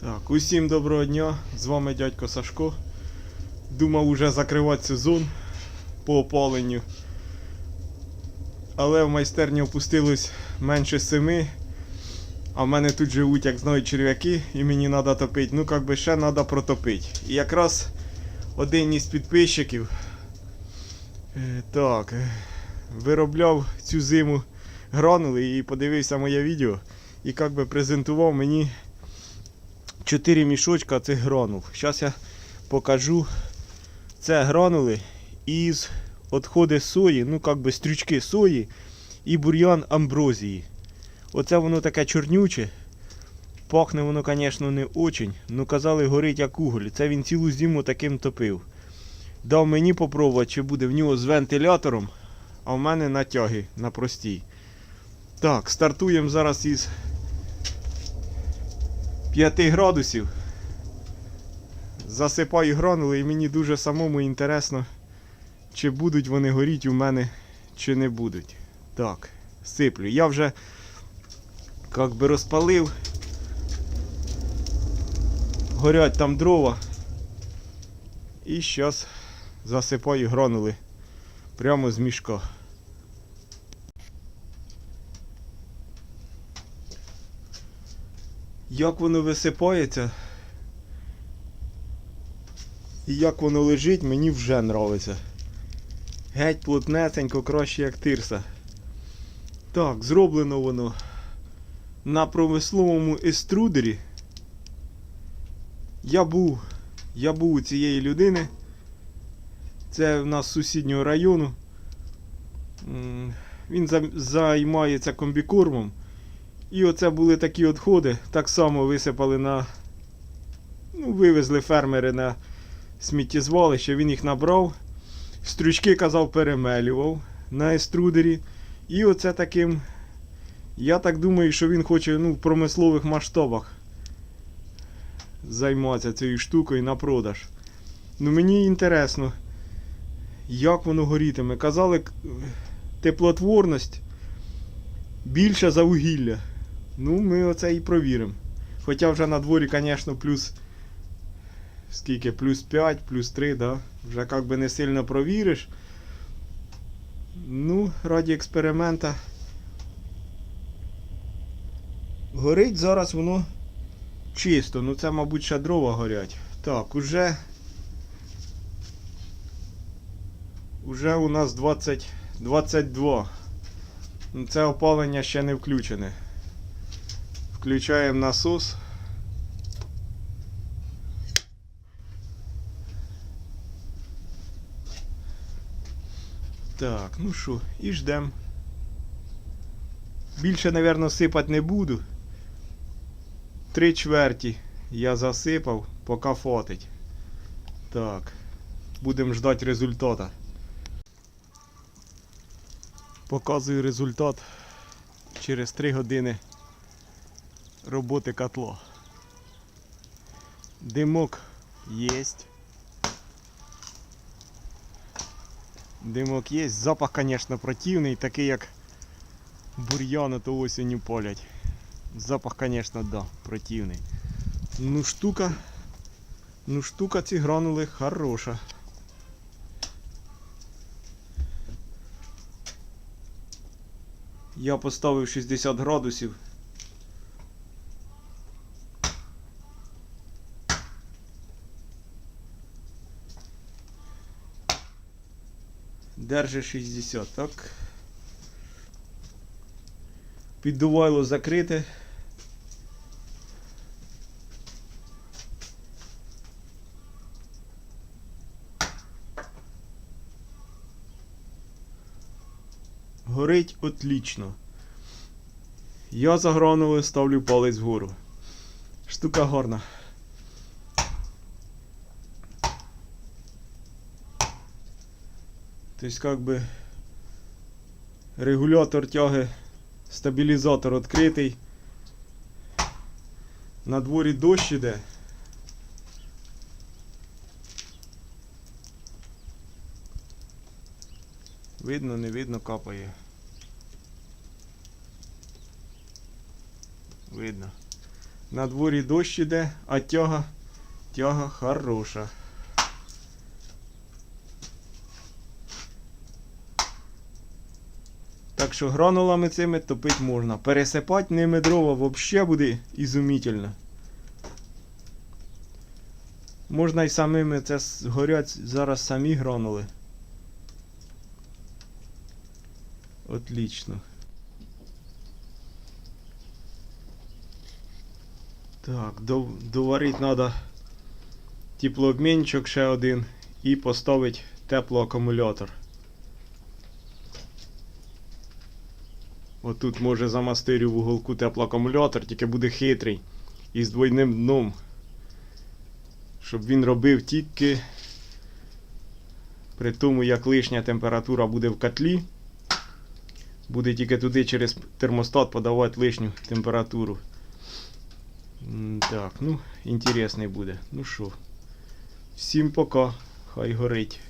Так, усім доброго дня, з вами дядько Сашко. Думав уже закривати сезон по опаленню. Але в майстерні опустилось менше семи. А в мене тут живуть, як знають, черв'яки, і мені треба топити. Ну, як би ще треба протопити. І якраз один із підписчиків е, так, е, виробляв цю зиму гранули і подивився моє відео. І як би презентував мені 4 мішочка цих гранул. Зараз я покажу. Це гранули із відходи сої, ну як би стрючки сої і бур'ян амброзії. Оце воно таке чорнюче. Пахне воно, звісно, не очень. Ну казали, горить як уголь. Це він цілу зиму таким топив. Дав мені попробувати, чи буде в нього з вентилятором, а в мене натяги на простій. Так, стартуємо зараз із 5 градусів. Засипаю гранули і мені дуже самому інтересно, чи будуть вони горіти у мене, чи не будуть. Так, сиплю. Я вже як би розпалив. Горять там дрова. І зараз засипаю гранули прямо з мішка. Як воно висипається і як воно лежить, мені вже нравиться. Геть плотнесенько, краще як тирса. Так, зроблено воно на промисловому еструдері. Я був, я був у цієї людини. Це в нас сусіднього району. Він займається комбікормом. І оце були такі відходи. Так само висипали на. Ну, вивезли фермери на сміттєзвалище, він їх набрав. Стручки, казав, перемелював на еструдері. І оце таким. Я так думаю, що він хоче ну, в промислових масштабах займатися цією штукою на продаж. Ну мені інтересно, як воно горітиме. Казали, теплотворність більша за вугілля. Ну, ми оце і провіримо. Хоча вже на дворі, звісно, плюс. Скільки? Плюс 5, плюс 3, да? Вже як би не сильно провіриш. Ну, раді експеримента. Горить зараз воно чисто. Ну це, мабуть, ще дрова горять. Так, уже. Уже у нас 20, 22. Ну, Це опалення ще не включене. Включаємо насос. Так, ну що, і ждем. Більше, мабуть, сипати не буду. Три чверті я засипав, поки фотить. Так, будемо ждати результата. Показую результат через 3 години роботи котла. Димок єсть. Димок є. Запах, звісно, противний, такий як бур'яна то осінню полять. Запах, звісно, да, противний. Ну штука. Ну штука ці гранули хороша. Я поставив 60 градусів. Держи 60, так. Піддувайло закрите. Горить отлично. Я за гранули ставлю палець вгору. Штука гарна. Тобто, как би регулятор тяги, стабілізатор відкритий. На дворі дощ іде. Видно, не видно, капає. Видно. На дворі дощ іде, а тяга, тяга хороша. Так що гранулами цими топити можна. Пересипати ними дрова взагалі буде ізумітельно. Можна і самими це с- горять зараз самі гранули. Отлично. Так, доварити треба теплообмінчик ще один і поставити теплоакумулятор. Отут може замастирю в уголку теплоакумулятор, тільки буде хитрий і з двойним дном. Щоб він робив тільки при тому, як лишня температура буде в котлі. Буде тільки туди через термостат подавати лишню температуру. Так, ну, інтересний буде. Ну що, всім пока. Хай горить.